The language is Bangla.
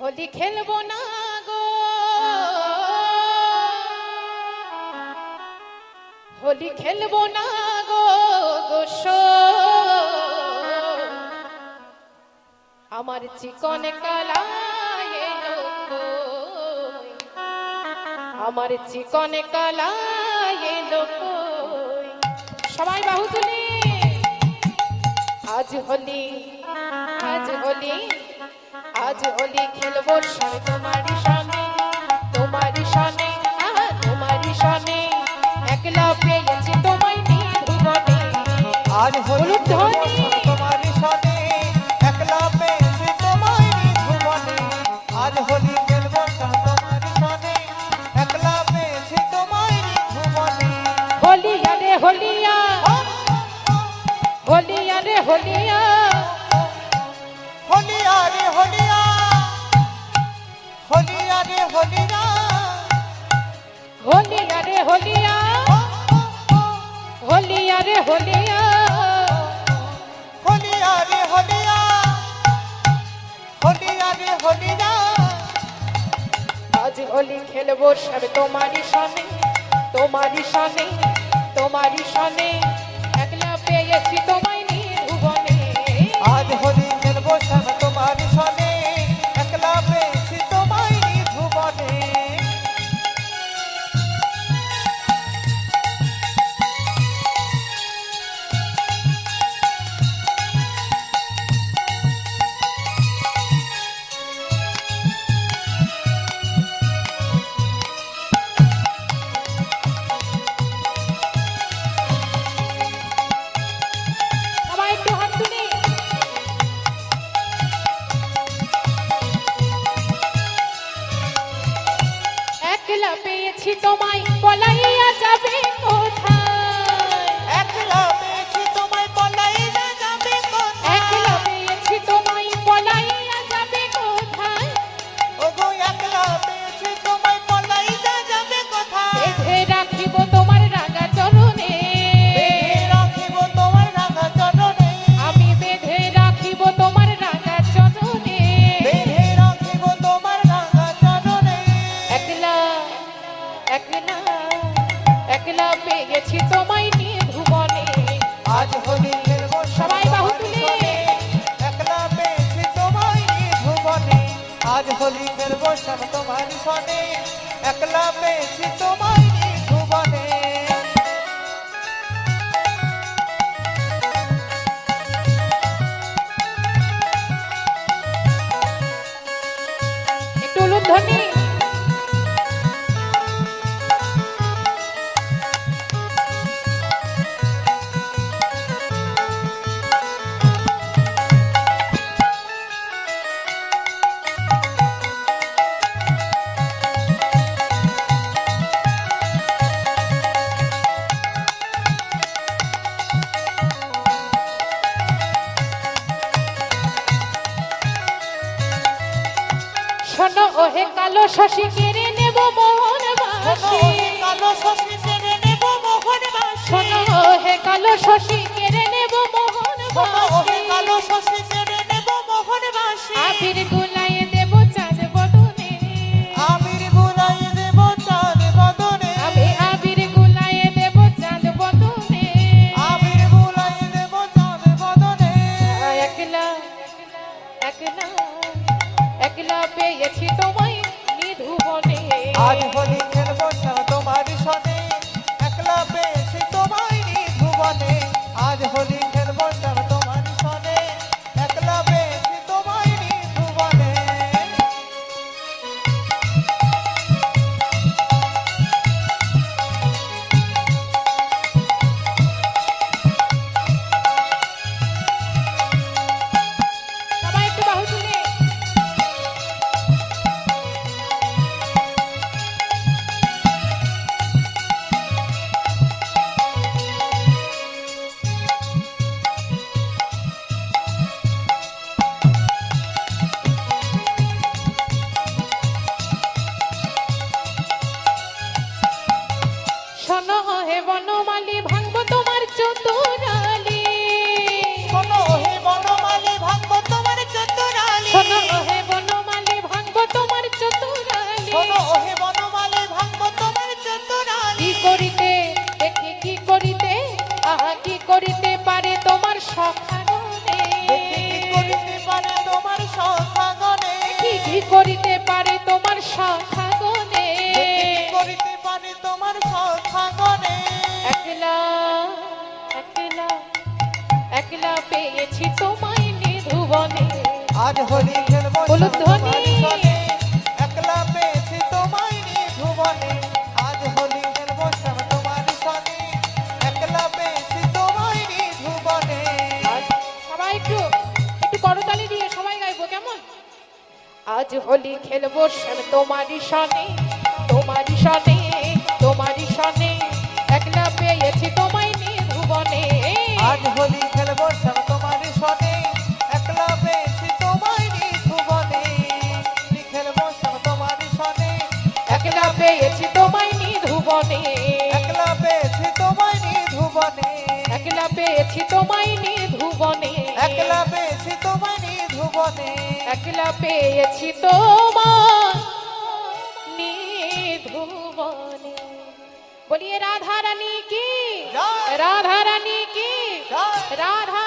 হোলি খেলব না গো হোলি খেলব না গো গোস আমার চিকন কালা। আমার চিকন কালা। সবাই বাহু তুলি আজ হোলি আজ হোলি আজ হোলি খেলব তোমারই সনে তোমারই সনে তোমারই সনে একলা পেয়েছি তোমায় নিয়ে ভুবনে আজ হলুদ ধ্বনি। হলিয়া রে। হলিয়া হোলিয়া রে। হোলিয়া হোলিয়া রে। হোলিয়া হলিয়া রে। হলিয়া হলিয়া রে। হলিয়া আজ হোলি খেলব সব তোমারই সনে তোমারই সনে তোমারই সনে একলা পেয়েছি তোমায় পেয়েছি তোমায় পলাইয়া যাবে কোথায়? হলি খেলব সব তোমার সনে। একলা পেয়েছি তোমায় ওহে কালো শশী কেড়ে নেব মোহন বাসি কালো শশী কেড়ে নেব মোহন শোনো ওহে কালো শশী কেড়ে নেব মোহন বাসি কালো শশী কেড়ে নেব মোহন বাসি আবির নিধুবনে আজ হলি খেলব শোনো হে বনমালী ভাঙব কি করিতে আহা কি করিতে পারে তোমার সখাগণে। দেখি কি তোমার সখাগণে। কি কি করিতে পারে তোমার সখা একলা পেয়েছি তোমায় নিধুবনে। আজ হোলি খেলব বলুন শ্যাম ধ্বনি। তোমারই সনে। একলা পেয়েছি তোমায় নিধুবনে। আজ হোলি খেলব শ্যাম তোমারই সনে। একলা পেয়েছি তোমায় নিধুবনে। সবাই একটু একটু করতালি দিয়ে সবাই গাইবো কেমন? আজ হোলি খেলব শ্যাম তোমারই সনে তোমারই সনে তোমারই সনে। পেয়েছি তোমায় নিধুবনে একলা পেয়েছি তোমায় নিধুবনে একলা পেয়েছি তোমায় নিধুবনে একলা পেয়েছি তোমায় নিধুবনে একলা পেয়েছি তোমার নিধুবনে বলিয়ে রাধা রানী কি। রাধা। রানী কি? রাধা